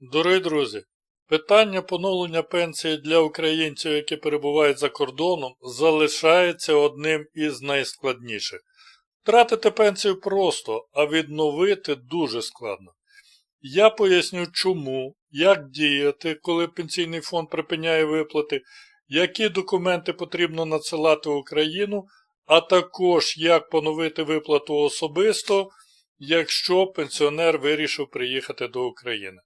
Дорогі друзі, питання поновлення пенсії для українців, які перебувають за кордоном, залишається одним із найскладніших. Втратити пенсію просто, а відновити дуже складно. Я поясню чому, як діяти, коли пенсійний фонд припиняє виплати, які документи потрібно надсилати в Україну, а також як поновити виплату особисто, якщо пенсіонер вирішив приїхати до України.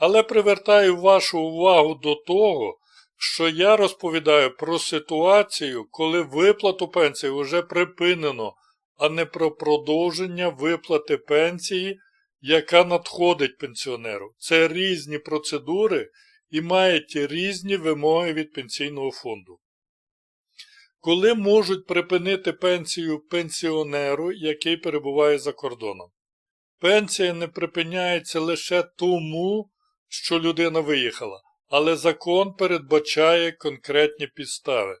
Але привертаю вашу увагу до того, що я розповідаю про ситуацію, коли виплату пенсії вже припинено, а не про продовження виплати пенсії, яка надходить пенсіонеру. Це різні процедури і мають різні вимоги від пенсійного фонду. Коли можуть припинити пенсію пенсіонеру, який перебуває за кордоном? Пенсія не припиняється лише тому, що людина виїхала, але закон передбачає конкретні підстави.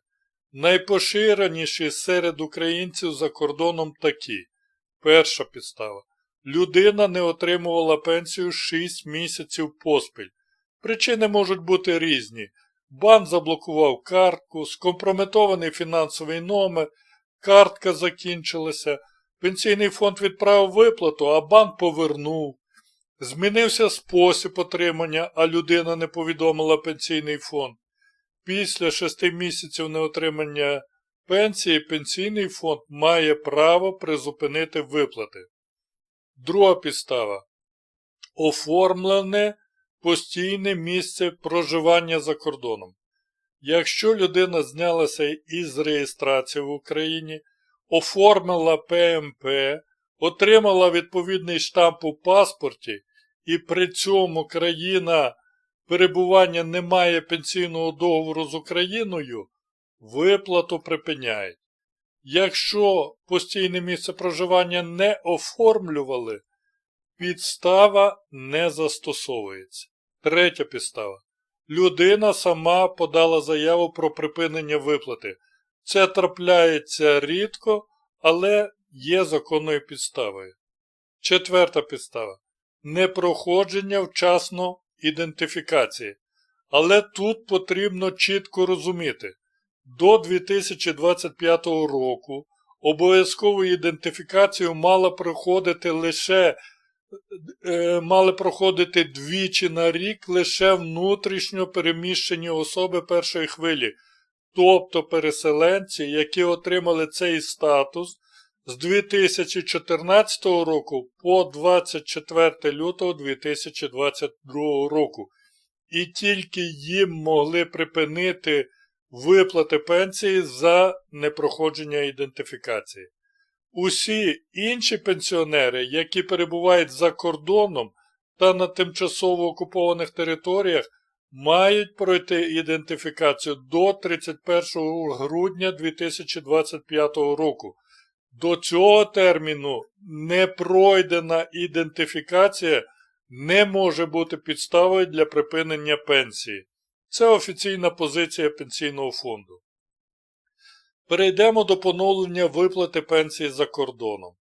Найпоширеніші серед українців за кордоном такі. Перша підстава. Людина не отримувала пенсію 6 місяців поспіль. Причини можуть бути різні. Банк заблокував картку, скомпрометований фінансовий номер, картка закінчилася, пенсійний фонд відправив виплату, а банк повернув. Змінився спосіб отримання, а людина не повідомила пенсійний фонд. Після шести місяців неотримання пенсії пенсійний фонд має право призупинити виплати. Друга підстава. Оформлене постійне місце проживання за кордоном. Якщо людина знялася із реєстрації в Україні, оформила ПМП, отримала відповідний штамп у паспорті, і при цьому країна перебування не має пенсійного договору з Україною, виплату припиняють. Якщо постійне місце проживання не оформлювали, підстава не застосовується. Третя підстава. Людина сама подала заяву про припинення виплати. Це трапляється рідко, але є законною підставою. Четверта підстава. Непроходження вчасно ідентифікації. Але тут потрібно чітко розуміти, до 2025 року обов'язкову ідентифікацію мала проходити лише е, мали проходити двічі на рік лише внутрішньо переміщені особи першої хвилі, тобто переселенці, які отримали цей статус з 2014 року по 24 лютого 2022 року. І тільки їм могли припинити виплати пенсії за непроходження ідентифікації. Усі інші пенсіонери, які перебувають за кордоном та на тимчасово окупованих територіях, мають пройти ідентифікацію до 31 грудня 2025 року. До цього терміну непройдена ідентифікація не може бути підставою для припинення пенсії. Це офіційна позиція Пенсійного фонду. Перейдемо до поновлення виплати пенсії за кордоном.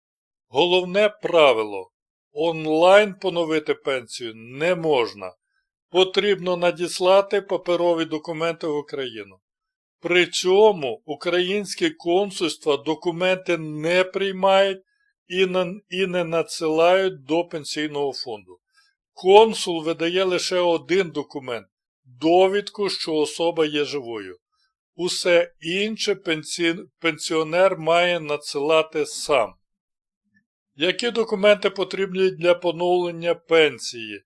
Головне правило онлайн поновити пенсію не можна. Потрібно надіслати паперові документи в Україну. При цьому українські консульства документи не приймають і не надсилають до пенсійного фонду. Консул видає лише один документ довідку, що особа є живою. Усе інше пенсіонер має надсилати сам. Які документи потрібні для поновлення пенсії,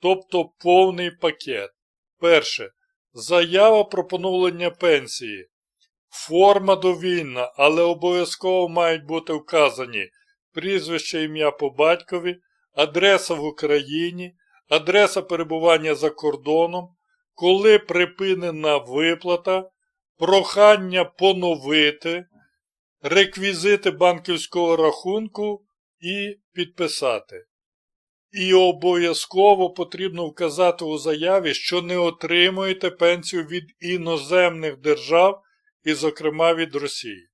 тобто повний пакет? Перше. Заява про поновлення пенсії. Форма довільна, але обов'язково мають бути вказані прізвище ім'я по батькові, адреса в Україні, адреса перебування за кордоном, коли припинена виплата, прохання поновити, реквізити банківського рахунку і підписати. І обов'язково потрібно вказати у заяві, що не отримуєте пенсію від іноземних держав і, зокрема, від Росії.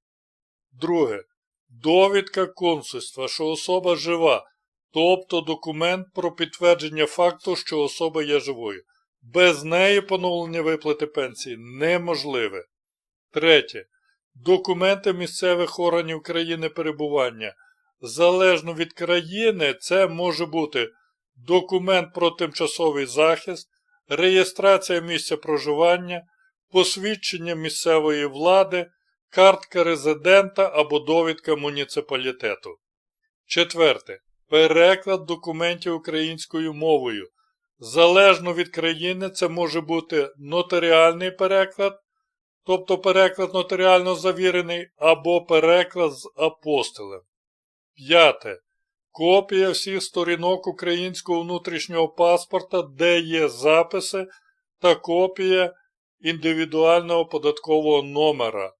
Друге. Довідка консульства, що особа жива, тобто документ про підтвердження факту, що особа є живою. Без неї поновлення виплати пенсії неможливе. Третє. Документи місцевих органів країни перебування. Залежно від країни, це може бути документ про тимчасовий захист, реєстрація місця проживання, посвідчення місцевої влади, картка резидента або довідка муніципалітету. Четверте. Переклад документів українською мовою. Залежно від країни, це може бути нотаріальний переклад, тобто переклад нотаріально завірений, або переклад з апостилем. П'яте. Копія всіх сторінок українського внутрішнього паспорта, де є записи, та копія індивідуального податкового номера.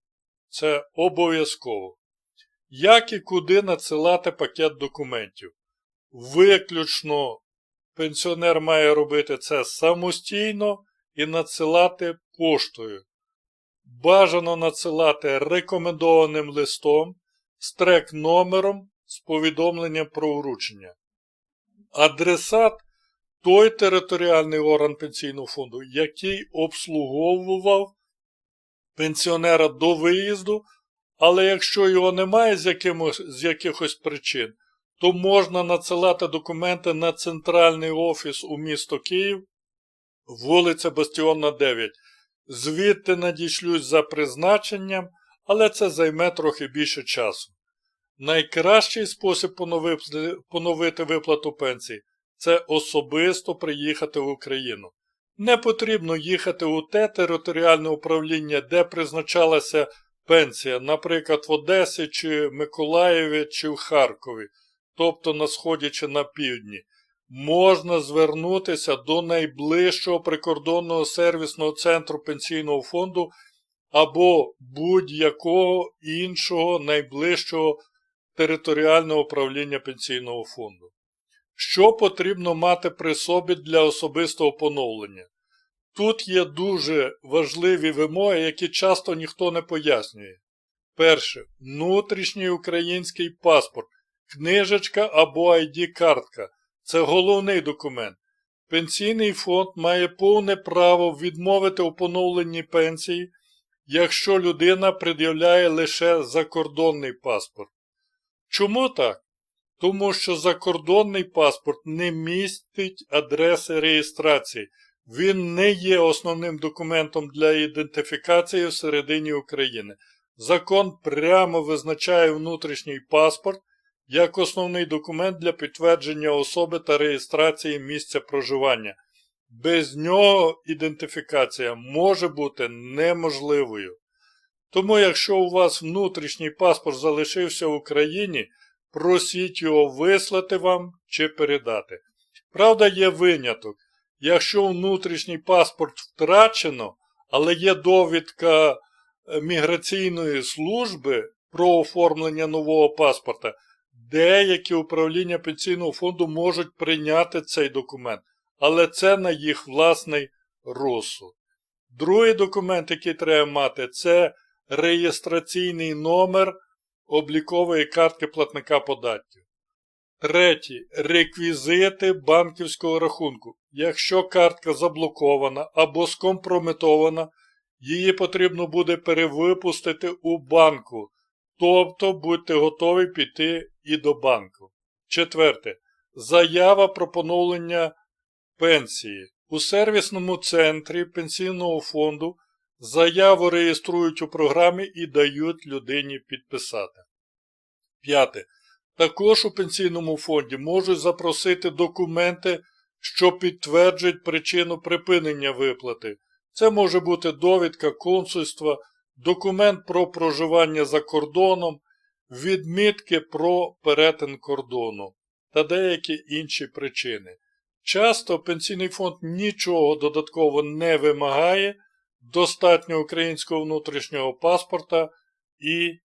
Це обов'язково. Як і куди надсилати пакет документів? Виключно пенсіонер має робити це самостійно і надсилати поштою. Бажано надсилати рекомендованим листом з трек-номером з повідомленням про вручення. Адресат той територіальний орган пенсійного фонду, який обслуговував пенсіонера до виїзду, але якщо його немає з, якимось, з якихось причин, то можна надсилати документи на центральний офіс у місто Київ, вулиця Бастіонна 9. Звідти надішлють за призначенням, але це займе трохи більше часу. Найкращий спосіб поновити, виплату пенсії це особисто приїхати в Україну. Не потрібно їхати у те територіальне управління, де призначалася пенсія, наприклад, в Одесі чи Миколаєві чи в Харкові, тобто на сході чи на півдні. Можна звернутися до найближчого прикордонного сервісного центру пенсійного фонду або будь-якого іншого найближчого територіального управління пенсійного фонду. Що потрібно мати при собі для особистого поновлення? Тут є дуже важливі вимоги, які часто ніхто не пояснює. Перше. Внутрішній український паспорт, книжечка або ID-картка. Це головний документ. Пенсійний фонд має повне право відмовити у поновленні пенсії, якщо людина пред'являє лише закордонний паспорт. Чому так? Тому що закордонний паспорт не містить адреси реєстрації. Він не є основним документом для ідентифікації всередині України. Закон прямо визначає внутрішній паспорт як основний документ для підтвердження особи та реєстрації місця проживання. Без нього ідентифікація може бути неможливою. Тому, якщо у вас внутрішній паспорт залишився в Україні, просіть його вислати вам чи передати. Правда, є виняток. Якщо внутрішній паспорт втрачено, але є довідка е, міграційної служби про оформлення нового паспорта, деякі управління пенсійного фонду можуть прийняти цей документ, але це на їх власний розсуд. Другий документ, який треба мати, це реєстраційний номер облікової картки платника податків. Третє. Реквізити банківського рахунку. Якщо картка заблокована або скомпрометована, її потрібно буде перевипустити у банку. Тобто будьте готові піти і до банку. Четверте. Заява про поновлення пенсії. У сервісному центрі пенсійного фонду заяву реєструють у програмі і дають людині підписати. П'яте. Також у пенсійному фонді можуть запросити документи, що підтверджують причину припинення виплати. Це може бути довідка консульства, документ про проживання за кордоном, відмітки про перетин кордону та деякі інші причини. Часто пенсійний фонд нічого додатково не вимагає, достатньо українського внутрішнього паспорта і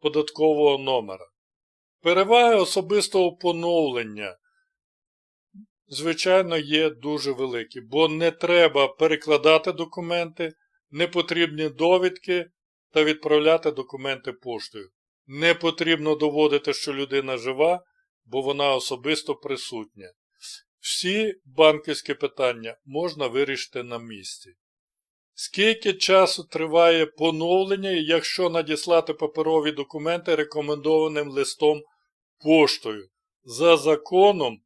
податкового номера. Переваги особистого поновлення, звичайно, є дуже великі, бо не треба перекладати документи, не потрібні довідки та відправляти документи поштою. Не потрібно доводити, що людина жива, бо вона особисто присутня. Всі банківські питання можна вирішити на місці. Скільки часу триває поновлення, якщо надіслати паперові документи рекомендованим листом поштою? За законом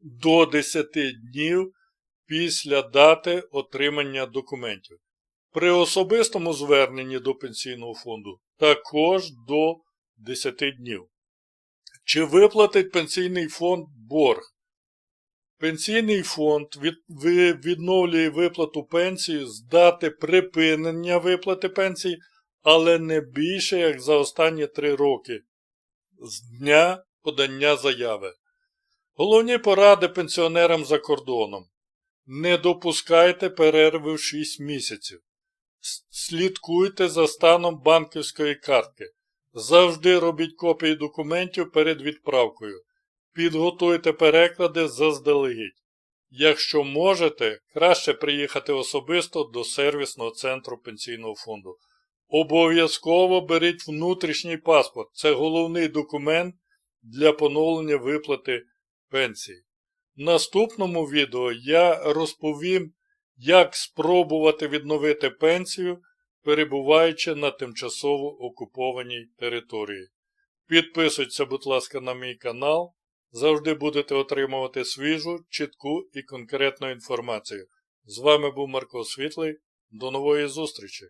до 10 днів після дати отримання документів. При особистому зверненні до пенсійного фонду також до 10 днів. Чи виплатить пенсійний фонд борг? Пенсійний фонд відновлює виплату пенсії з дати припинення виплати пенсії, але не більше, як за останні три роки з дня подання заяви. Головні поради пенсіонерам за кордоном. Не допускайте перерви в 6 місяців. Слідкуйте за станом банківської картки. Завжди робіть копії документів перед відправкою. Підготуйте переклади заздалегідь. Якщо можете, краще приїхати особисто до сервісного центру пенсійного фонду. Обов'язково беріть внутрішній паспорт. Це головний документ для поновлення виплати пенсії. В наступному відео я розповім, як спробувати відновити пенсію, перебуваючи на тимчасово окупованій території. Підписуйтесь, будь ласка, на мій канал. Завжди будете отримувати свіжу, чітку і конкретну інформацію. З вами був Марко Світлий. До нової зустрічі!